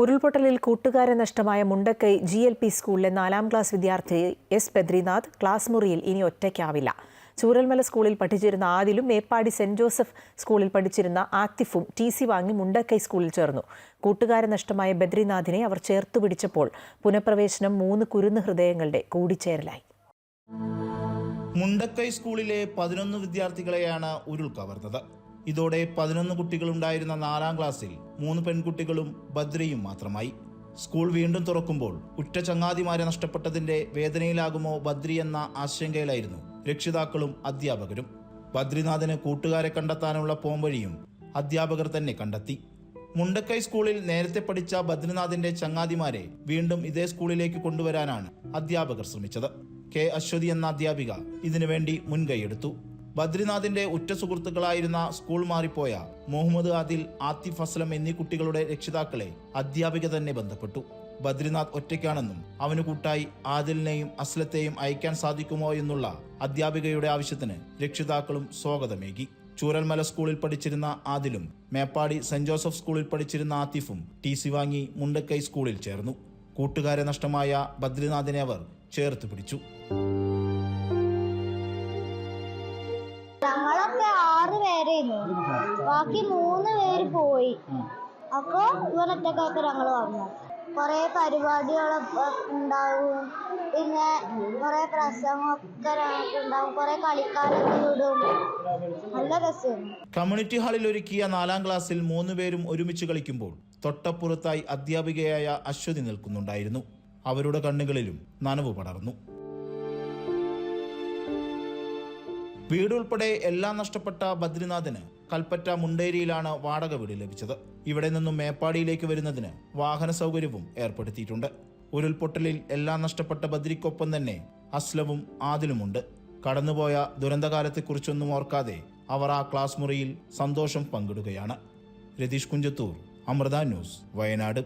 ഉരുൾപൊട്ടലിൽ കൂട്ടുകാരെ നഷ്ടമായ മുണ്ടക്കൈ ജി എൽ പി സ്കൂളിലെ നാലാം ക്ലാസ് വിദ്യാർത്ഥി എസ് ബദ്രിനാഥ് ക്ലാസ് മുറിയിൽ ഇനി ഒറ്റയ്ക്കാവില്ല. ചൂരൽമല സ്കൂളിൽ പഠിച്ചിരുന്ന ആദിലും മേപ്പാടി സെന്റ് ജോസഫ് സ്കൂളിൽ പഠിച്ചിരുന്ന ആക്തിഫും ടി സി വാങ്ങി മുണ്ടക്കൈ സ്കൂളിൽ ചേർന്നു. കൂട്ടുകാരെ നഷ്ടമായ ബദ്രിനാഥിനെ അവർ ചേർത്തു പിടിച്ചപ്പോൾ പുനഃപ്രവേശനം മൂന്ന് കുരുന്ന് ഹൃദയങ്ങളുടെ കൂടിച്ചേരലായി. മുണ്ടക്കൈ സ്കൂളിലെ പതിനൊന്ന് വിദ്യാർത്ഥികളെയാണ് ഉരുൾ കവർന്നത് ഇതോടെ പതിനൊന്ന് കുട്ടികളുണ്ടായിരുന്ന നാലാം ക്ലാസ്സിൽ മൂന്ന് പെൺകുട്ടികളും ഭദ്രയും മാത്രമായി. സ്കൂൾ വീണ്ടും തുറക്കുമ്പോൾ ഉറ്റ ചങ്ങാതിമാരെ നഷ്ടപ്പെട്ടതിന്റെ വേദനയിലാകുമോ ബദ്രി എന്ന ആശങ്കയിലായിരുന്നു രക്ഷിതാക്കളും അധ്യാപകരും. ബദ്രിനാഥന് കൂട്ടുകാരെ കണ്ടെത്താനുള്ള പോംവഴിയും അധ്യാപകർ തന്നെ കണ്ടെത്തി. മുണ്ടക്കൈ സ്കൂളിൽ നേരത്തെ പഠിച്ച ബദ്രിനാഥിന്റെ ചങ്ങാതിമാരെ വീണ്ടും ഇതേ സ്കൂളിലേക്ക് കൊണ്ടുവരാനാണ് അധ്യാപകർ ശ്രമിച്ചത്. കെ അശ്വതി എന്ന അധ്യാപിക ഇതിനുവേണ്ടി മുൻകൈയെടുത്തു ബദ്രിനാഥിന്റെ ഉറ്റ സുഹൃത്തുക്കളായിരുന്ന സ്കൂൾ മാറിപ്പോയ മുഹമ്മദ് ആദിൽ ആത്തിഫ് അസ്ലം എന്നീ കുട്ടികളുടെ രക്ഷിതാക്കളെ അധ്യാപിക തന്നെ ബന്ധപ്പെട്ടു. ബദ്രിനാഥ് ഒറ്റയ്ക്കാണെന്നും അവന് കൂട്ടായി ആദിലിനെയും അസ്ലത്തെയും അയക്കാൻ സാധിക്കുമോ എന്നുള്ള അധ്യാപികയുടെ ആവശ്യത്തിന് രക്ഷിതാക്കളും സ്വാഗതമേകി. ചൂരൽമല സ്കൂളിൽ പഠിച്ചിരുന്ന ആദിലും മേപ്പാടി സെന്റ് ജോസഫ് സ്കൂളിൽ പഠിച്ചിരുന്ന ആത്തിഫും ടി സി വാങ്ങി മുണ്ടക്കൈ സ്കൂളിൽ ചേർന്നു. കൂട്ടുകാരെ നഷ്ടമായ ബദ്രിനാഥിനെ അവർ ചേർത്ത് പിടിച്ചു. ബാക്കി മൂന്ന് പേര് പോയി. അപ്പൊ ഇവരൊറ്റക്കൊക്കെ ഞങ്ങൾ വന്നു. കുറെ പരിപാടികളൊക്കെ ഉണ്ടാവും. പിന്നെ കുറെ പ്രസംഗമൊക്കെ ഉണ്ടാവും. കുറെ കളിക്കാരൊക്കെ വിടും. നല്ല രസം കമ്മ്യൂണിറ്റി ഹാളിൽ ഒരുക്കിയ നാലാം ക്ലാസ്സിൽ മൂന്ന് പേരും ഒരുമിച്ച് കളിക്കുമ്പോൾ തൊട്ടപ്പുറത്തായി അധ്യാപികയായ അശ്വതി നിൽക്കുന്നുണ്ടായിരുന്നു. അവരുടെ കണ്ണുകളിലും നനവ് പടർന്നു. വീടുൾപ്പെടെ എല്ലാം നഷ്ടപ്പെട്ട ബദ്രിനാഥിന് കൽപ്പറ്റ മുണ്ടേരിയിലാണ് വാടക വീട് ലഭിച്ചത്. ഇവിടെ നിന്നും മേപ്പാടിയിലേക്ക് വരുന്നതിന് വാഹന സൗകര്യവും ഏർപ്പെടുത്തിയിട്ടുണ്ട്. ഉരുൾപൊട്ടലിൽ എല്ലാം നഷ്ടപ്പെട്ട ബദ്രിക്കൊപ്പം തന്നെ അസ്ലവും ആദിലുമുണ്ട്. കടന്നുപോയ ദുരന്തകാലത്തെക്കുറിച്ചൊന്നും ഓർക്കാതെ അവർ ആ ക്ലാസ് മുറിയിൽ സന്തോഷം പങ്കിടുകയാണ്. രതീഷ് കുഞ്ചത്തൂർ അമൃത ന്യൂസ് വയനാട്.